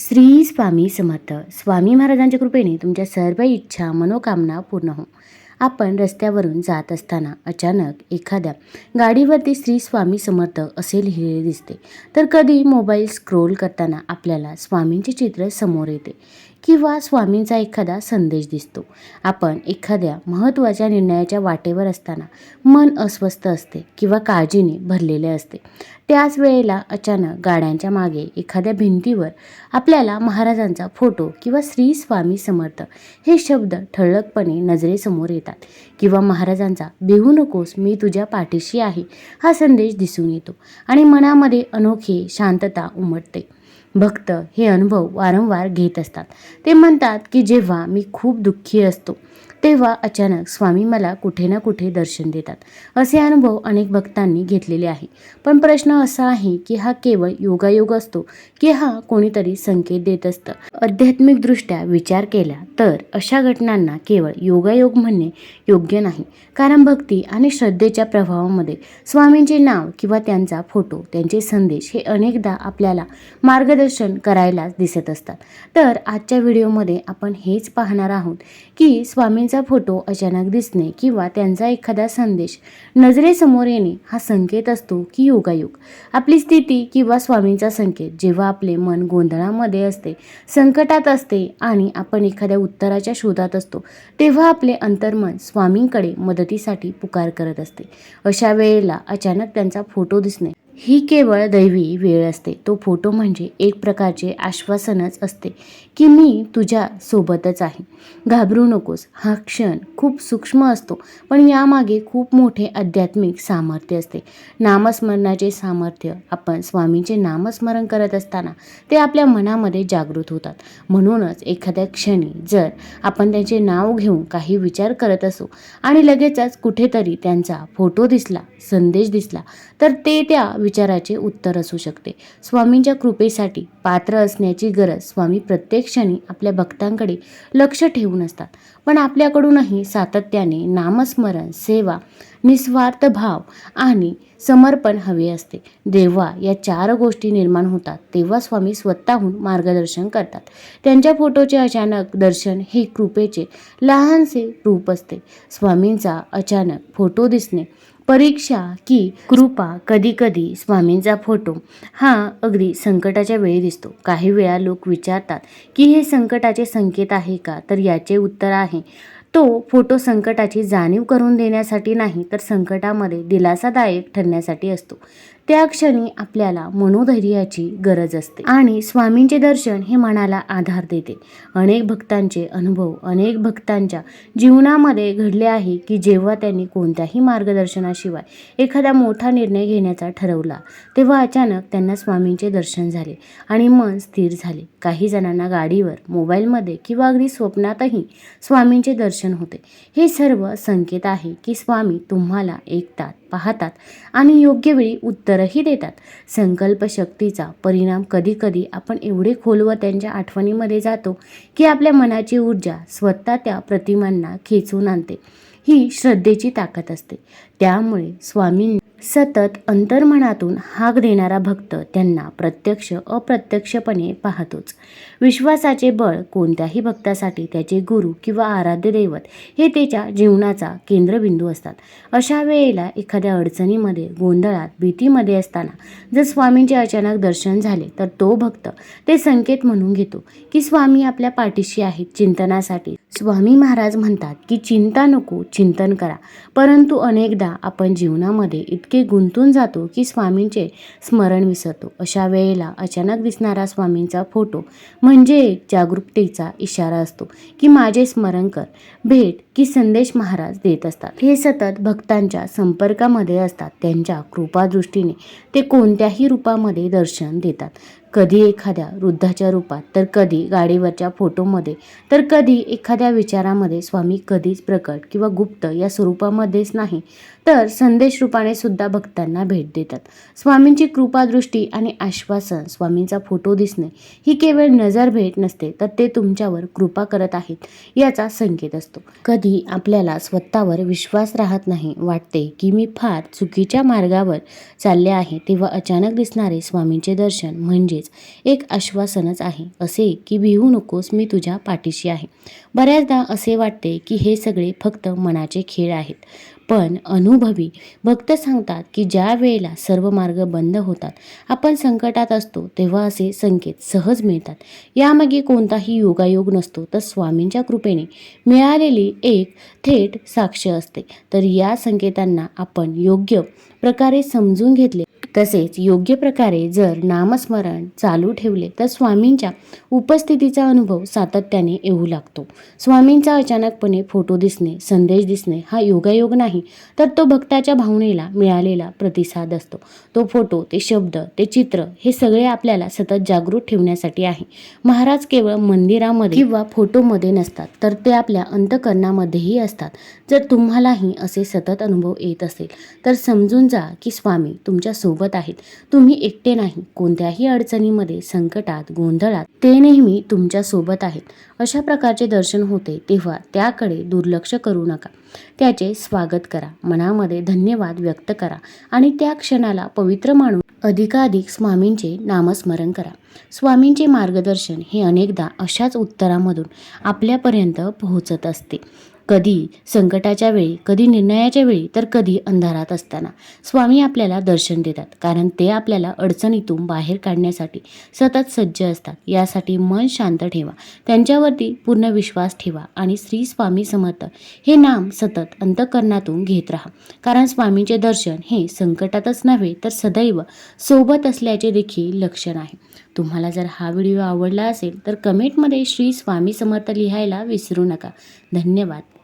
श्री स्वामी समर्थ. स्वामी महाराजांच्या कृपेने तुमच्या सर्व इच्छा मनोकामना पूर्ण हो. आपण रस्त्यावरून जात असताना अचानक एखाद्या गाडीवरती श्री स्वामी समर्थ असे लिहिलेले दिसते. तर कधी मोबाईल स्क्रोल करताना आपल्याला स्वामींचे चित्र समोर येते. किंवा स्वामींचा एखादा संदेश दिसतो. आपण एखाद्या महत्त्वाच्या निर्णयाच्या वाटेवर असताना मन अस्वस्थ असते किंवा काळजीने भरलेले असते. त्याच वेळेला अचानक गाड्यांच्या मागे एखाद्या भिंतीवर आपल्याला महाराजांचा फोटो किंवा श्री स्वामी समर्थ हे शब्द ठळकपणे नजरेसमोर येतात किंवा महाराजांचा भिवू नकोस मी तुझ्या पाठीशी आहे हा संदेश दिसून येतो आणि मनामध्ये अनोखी शांतता उमटते. भक्त हे अनुभव वारंवार घेत असतात. ते म्हणतात की जेव्हा मी खूप दुःखी असतो तेव्हा अचानक स्वामी मला कुठे ना कुठे दर्शन देतात. असे अनुभव अनेक भक्तांनी घेतलेले आहे. पण प्रश्न असा आहे की हा केवळ योगायोग असतो की हा कोणीतरी संकेत देत असतं? आध्यात्मिकदृष्ट्या विचार केला तर अशा घटनांना केवळ योगायोग म्हणणे योग्य नाही. कारण भक्ती आणि श्रद्धेच्या प्रभावामध्ये स्वामींचे नाव किंवा त्यांचा फोटो त्यांचे संदेश हे अनेकदा आपल्याला मार्गदर्शन करायला दिसत असतात. तर आजच्या व्हिडिओमध्ये आपण हेच पाहणार आहोत की त्यांचा फोटो अचानक दिसणे किंवा त्यांचा एखादा संदेश नजरेसमोर येणे हा संकेत असतो की योगायोग. आपली स्थिती किंवा स्वामींचा संकेत जेव्हा आपले मन गोंधळामध्ये असते संकटात असते आणि आपण एखाद्या उत्तराच्या शोधात असतो तेव्हा आपले अंतर्मन स्वामींकडे मदतीसाठी पुकार करत असते. अशा वेळेला अचानक त्यांचा फोटो दिसणे ही केवळ दैवी वेळ असते. तो फोटो म्हणजे एक प्रकारचे आश्वासनच असते. की मी तुझ्या सोबतच आहे. घाबरू नकोस. हा क्षण खूप सूक्ष्म असतो पण यामागे खूप मोठे आध्यात्मिक सामर्थ्य असते. नामस्मरणाचे सामर्थ्य आपण स्वामींचे नामस्मरण करत असताना ते आपल्या मनामध्ये जागृत होतात. म्हणूनच एखाद्या क्षणी जर आपण त्यांचे नाव घेऊन काही विचार करत असो आणि लगेचच कुठेतरी त्यांचा फोटो दिसला संदेश दिसला तर ते त्या विचाराचे उत्तर असू शकते. स्वामींच्या कृपेसाठी पात्र असण्याची गरज स्वामी प्रत्येक क्षणी आपल्या भक्तांकडे लक्ष ठेवून असतात. पण आपल्याकडूनही सातत्याने नामस्मरण सेवा निस्वार्थ भाव आणि समर्पण हवे असते. जेव्हा या चार गोष्टी निर्माण होतात तेव्हा स्वामी स्वतःहून मार्गदर्शन करतात. त्यांच्या फोटोचे अचानक दर्शन हे कृपेचे लहानसे रूप असते. स्वामींचा अचानक फोटो दिसणे परीक्षा की कृपा कधी कधी स्वामींचा फोटो हा अगदी संकटाच्या वेळी दिसतो. काही वेळा लोक विचारतात की हे संकटाचे संकेत आहे का? तर याचे उत्तर आहे तो फोटो संकटाची जाणीव करून देण्यासाठी नाही तर संकटामध्ये दिलासादायक ठरण्यासाठी असतो. त्या क्षणी आपल्याला मनोधैर्याची गरज असते. आणि स्वामींचे दर्शन हे मनाला आधार देते. अनेक भक्तांचे अनुभव अनेक भक्तांच्या जीवनामध्ये घडले आहे की जेव्हा त्यांनी कोणत्याही मार्गदर्शनाशिवाय एखादा मोठा निर्णय घेण्याचा ठरवला तेव्हा अचानक त्यांना स्वामींचे दर्शन झाले आणि मन स्थिर झाले. काही जणांना गाडीवर मोबाईलमध्ये किंवा अगदी स्वप्नातही स्वामींचे दर्शन होते. हे सर्व संकेत आहे की स्वामी तुम्हाला ऐकतात पाहतात आणि योग्य वेळी उत्तरही देतात. संकल्प शक्तीचा परिणाम कधीकधी आपण एवढे खोलवर त्यांच्या आठवणीमध्ये जातो की आपल्या मनाची ऊर्जा स्वतः त्या प्रतिमांना खेचून आणते. ही श्रद्धेची ताकद असते. त्यामुळे स्वामींनी सतत अंतर्मनातून हाक देणारा भक्त त्यांना प्रत्यक्ष अप्रत्यक्षपणे पाहतोच. विश्वासाचे बळ कोणत्याही भक्तासाठी त्याचे गुरु किंवा आराध्य दैवत हे त्याच्या जीवनाचा केंद्रबिंदू असतात. अशा वेळेला एखाद्या अडचणीमध्ये गोंधळात भीतीमध्ये असताना जर स्वामींचे अचानक दर्शन झाले तर तो भक्त ते संकेत म्हणून घेतो की स्वामी आपल्या पाठीशी आहेत चिंतनासाठी. स्वामी महाराज म्हणतात की चिंता नको चिंतन करा. परंतु अनेकदा आपण जीवनामध्ये इतके इतके गुंतून जातो की स्वामींचे स्मरण विसरतो. अशा वेळेला अचानक दिसणारा स्वामींचा फोटो म्हणजे एक जागरूकतेचा इशारा असतो की माझे स्मरण कर भेट की संदेश महाराज देत असतात. हे सतत भक्तांच्या संपर्कामध्ये असतात. त्यांच्या कृपादृष्टीने ते कोणत्याही रूपामध्ये दर्शन देतात. कधी एखाद्या वृद्धाच्या रूपात तर कधी गाडीवरच्या फोटोमध्ये तर कधी एखाद्या विचारामध्ये स्वामी कधीच प्रकट किंवा गुप्त या स्वरूपामध्येच नाही तर संदेश रूपाने सुद्धा भक्तांना भेट देतात. स्वामींची कृपादृष्टी आणि आश्वासन स्वामींचा फोटो दिसणे ही केवळ नजर भेट नसते तर ते तुमच्यावर कृपा करत आहेत याचा संकेत असतो. कधी आपल्याला स्वतःवर विश्वास राहत नाही वाटते की मी फार चुकीच्या मार्गावर चालले आहे तेव्हा अचानक दिसणारे स्वामींचे दर्शन म्हणजे म्हणजेच एक आश्वासनच आहे असे की भिवू नकोस मी तुझ्या पाठीशी आहे. बऱ्याचदा असे वाटते की हे सगळे फक्त मनाचे खेळ आहेत. पण अनुभवी भक्त सांगतात की ज्या वेळेला सर्व मार्ग बंद होतात आपण संकटात असतो तेव्हा असे संकेत सहज मिळतात. यामागे कोणताही योगायोग नसतो तर स्वामींच्या कृपेने मिळालेली एक थेट साक्ष असते. तर या संकेतांना आपण योग्य प्रकारे समजून घेतले. तसेच योग्य प्रकारे जर नामस्मरण चालू ठेवले तर स्वामींच्या उपस्थितीचा अनुभव सातत्याने येऊ लागतो. स्वामींचा अचानकपणे फोटो दिसणे संदेश दिसणे हा योगायोग नाही तर तो भक्ताच्या भावनेला मिळालेला प्रतिसाद असतो. तो फोटो ते शब्द ते चित्र हे सगळे आपल्याला सतत जागृत ठेवण्यासाठी आहे. महाराज केवळ मंदिरामध्ये किंवा फोटोमध्ये नसतात तर ते आपल्या अंतकरणामध्येही असतात. जर तुम्हालाही असे सतत अनुभव येत असेल तर समजून जा की स्वामी तुमच्यासोबत आहेत. तुम्ही एकटे नाही. कोणत्याही अडचणीमध्ये संकटात गोंधळात ते नेहमी तुमच्यासोबत आहेत. अशा प्रकारचे दर्शन होते तेव्हा त्याकडे दुर्लक्ष करू नका. त्याचे स्वागत करा. मनामध्ये धन्यवाद व्यक्त करा आणि त्या क्षणाला पवित्र मानून अधिकाधिक स्वामींचे नामस्मरण करा. स्वामींचे मार्गदर्शन हे अनेकदा अशाच उत्तरामधून आपल्यापर्यंत पोहोचत असते. कधी संकटाच्या वेळी कधी निर्णयाच्या वेळी तर कधी अंधारात असताना. स्वामी आपल्याला दर्शन देतात कारण ते आपल्याला अडचणीतून बाहेर काढण्यासाठी सतत सज्ज असतात. यासाठी मन शांत ठेवा. त्यांच्यावरती पूर्ण विश्वास ठेवा आणि श्री स्वामी समर्थ हे नाम सतत अंतकरणातून घेत राहा. कारण स्वामींचे दर्शन हे संकटातच नव्हे तर सदैव सोबत असल्याचे देखील लक्षण आहे. तुम्हाला जर हा व्हिडिओ आवडला असेल तर कमेंटमध्ये श्री स्वामी समर्थ लिहायला विसरू नका. धन्यवाद.